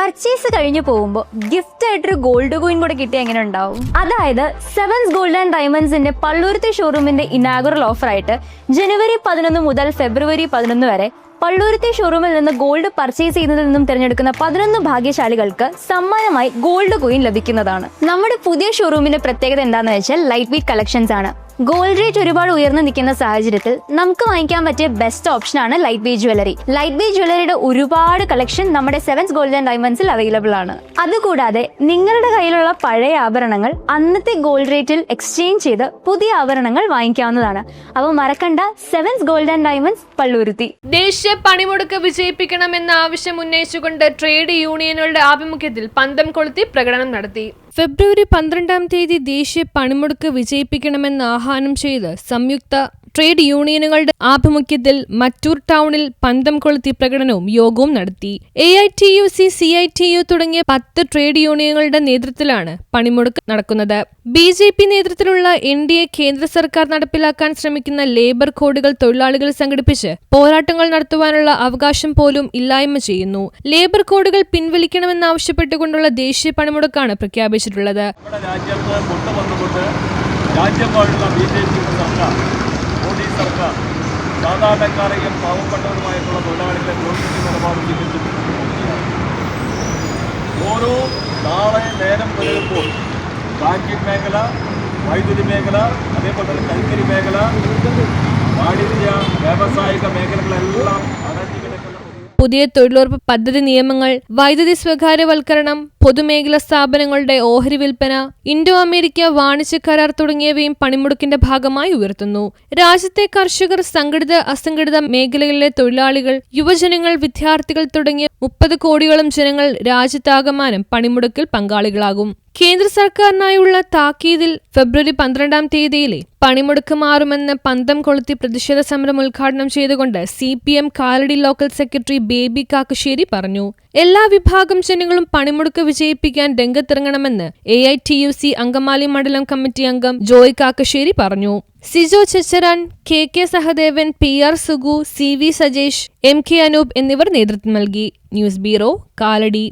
Purchase കഴിഞ്ഞു പോകുമ്പോൾ gift ആയിട്ടൊരു ഗോൾഡ് കോയിൻ കൂടെ കിട്ടിയ എങ്ങനെ ഉണ്ടാവും? അതായത് സെവൻസ് ഗോൾഡ് ആൻഡ് ഡയമണ്ട്സിന്റെ പള്ളൂരത്തെ ഷോറൂമിന്റെ ഇനാഗുറൽ ഓഫർ ആയിട്ട് ജനുവരി പതിനൊന്ന് മുതൽ ഫെബ്രുവരി പതിനൊന്ന് വരെ പള്ളൂരത്തെ ഷോറൂമിൽ നിന്ന് ഗോൾഡ് പർച്ചേസ് ചെയ്യുന്നതിൽ നിന്നും തിരഞ്ഞെടുക്കുന്ന പതിനൊന്ന് ഭാഗ്യശാലികൾക്ക് സമ്മാനമായി ഗോൾഡ് കോയിൻ ലഭിക്കുന്നതാണ്. നമ്മുടെ പുതിയ ഷോറൂമിന്റെ പ്രത്യേകത എന്താണെന്ന് വെച്ചാൽ ലൈറ്റ് വെയിറ്റ് കളക്ഷൻസ് ആണ്. ഗോൾഡ് റേറ്റ് ഒരുപാട് ഉയർന്നു നിൽക്കുന്ന സാഹചര്യത്തിൽ നമുക്ക് വാങ്ങിക്കാൻ പറ്റിയ ബെസ്റ്റ് ഓപ്ഷൻ ആണ് light weight jewellery light weight ജ്വല്ലറിയുടെ ഒരുപാട് കളക്ഷൻ നമ്മുടെ സെവൻസ് ഗോൾഡ് ആൻഡ് ഡയമണ്ട്സിൽ അവൈലബിൾ ആണ്. അതുകൂടാതെ നിങ്ങളുടെ കയ്യിലുള്ള പഴയ ആഭരണങ്ങൾ അന്നത്തെ ഗോൾഡ് റേറ്റിൽ എക്സ്ചേഞ്ച് ചെയ്ത് പുതിയ ആഭരണങ്ങൾ വാങ്ങിക്കാവുന്നതാണ്. അപ്പോൾ മറക്കണ്ട Sevens Gold and Diamonds Palluruthy. ദേശീയ പണിമുടക്ക് വിജയിപ്പിക്കണമെന്ന ആവശ്യം ഉന്നയിച്ചുകൊണ്ട് ട്രേഡ് യൂണിയനുകളുടെ ആഭിമുഖ്യത്തിൽ പന്തം കൊളുത്തി പ്രകടനം നടത്തി. ഫെബ്രുവരി പന്ത്രണ്ടാം തീയതി ദേശീയ പണിമുടക്ക് വിജയിപ്പിക്കണമെന്ന് ആഹ്വാനം ചെയ്ത് സംയുക്ത ട്രേഡ് യൂണിയനുകളുടെ ആഭിമുഖ്യത്തിൽ മറ്റൂർ ടൗണിൽ പന്തം കൊളുത്തി പ്രകടനവും യോഗവും നടത്തി. A I T U C C I T U തുടങ്ങിയ പത്ത് ട്രേഡ് യൂണിയനുകളുടെ നേതൃത്വത്തിലാണ് പണിമുടക്ക് നടക്കുന്നത്. ബി ജെ പി നേതൃത്വത്തിലുള്ള എൻ ഡി എ കേന്ദ്ര സർക്കാർ നടപ്പിലാക്കാൻ ശ്രമിക്കുന്ന ലേബർ കോഡുകൾ തൊഴിലാളികൾ സംഘടിപ്പിച്ച് പോരാട്ടങ്ങൾ നടത്തുവാനുള്ള അവകാശം പോലും ഇല്ലായ്മ ചെയ്യുന്നു. ലേബർ കോഡുകൾ പിൻവലിക്കണമെന്നാവശ്യപ്പെട്ടുകൊണ്ടുള്ള ദേശീയ പണിമുടക്കാണ് പ്രഖ്യാപിച്ചിട്ടുള്ളത്. മോദി സർക്കാർ സാധാരണക്കാരെയും പാവപ്പെട്ടവരുമായിട്ടുള്ള തൊഴിലാളികളെ ദ്രോഹിക്കുന്ന നിലപാട് സ്വീകരിച്ചിരിക്കുകയാണ് ഓരോ നാളെ നേരം പുലരുമ്പോൾ ബാങ്കിങ് മേഖല വൈദ്യുതി മേഖല അതേപോലെ തന്നെ കൈത്തറി മേഖല വാണിജ്യ വ്യാവസായിക മേഖലകളെല്ലാം അടഞ്ഞു പുതിയ തൊഴിലുറപ്പ് പദ്ധതി നിയമങ്ങൾ വൈദ്യുതി സ്വകാര്യവൽക്കരണം പൊതുമേഖലാ സ്ഥാപനങ്ങളുടെ ഓഹരി വിൽപ്പന ഇന്തോ അമേരിക്ക വാണിജ്യ കരാർ തുടങ്ങിയവയും പണിമുടക്കിന്റെ ഭാഗമായി ഉയർത്തുന്നു. രാജ്യത്തെ കർഷകർ സംഘടിത അസംഘടിത മേഖലകളിലെ തൊഴിലാളികൾ യുവജനങ്ങൾ വിദ്യാർത്ഥികൾ തുടങ്ങിയ മുപ്പത് കോടിയോളം ജനങ്ങൾ രാജ്യത്താകമാനം പണിമുടക്കിൽ പങ്കാളികളാകും. കേന്ദ്ര സർക്കാരിനായുള്ള താക്കീതിൽ ഫെബ്രുവരി പന്ത്രണ്ടാം തീയതിയിലെ പണിമുടക്ക് മാറുമെന്ന് പന്തം കൊളുത്തി പ്രതിഷേധ സമരം ഉദ്ഘാടനം ചെയ്തുകൊണ്ട് C P M Kalady local secretary Baby Kakkassery പറഞ്ഞു. എല്ലാ വിഭാഗം ജനങ്ങളും പണിമുടക്ക് വിജയിപ്പിക്കാൻ രംഗത്തിറങ്ങണമെന്ന് A I T U C Angamaly മണ്ഡലം കമ്മിറ്റി അംഗം ജോയ് കാക്കശ്ശേരി പറഞ്ഞു. Sijo Checharan K K Sahadevan P R Sugu C V Sajesh M K Anoop എന്നിവർ നേതൃത്വം നൽകി. News bureau Kalady.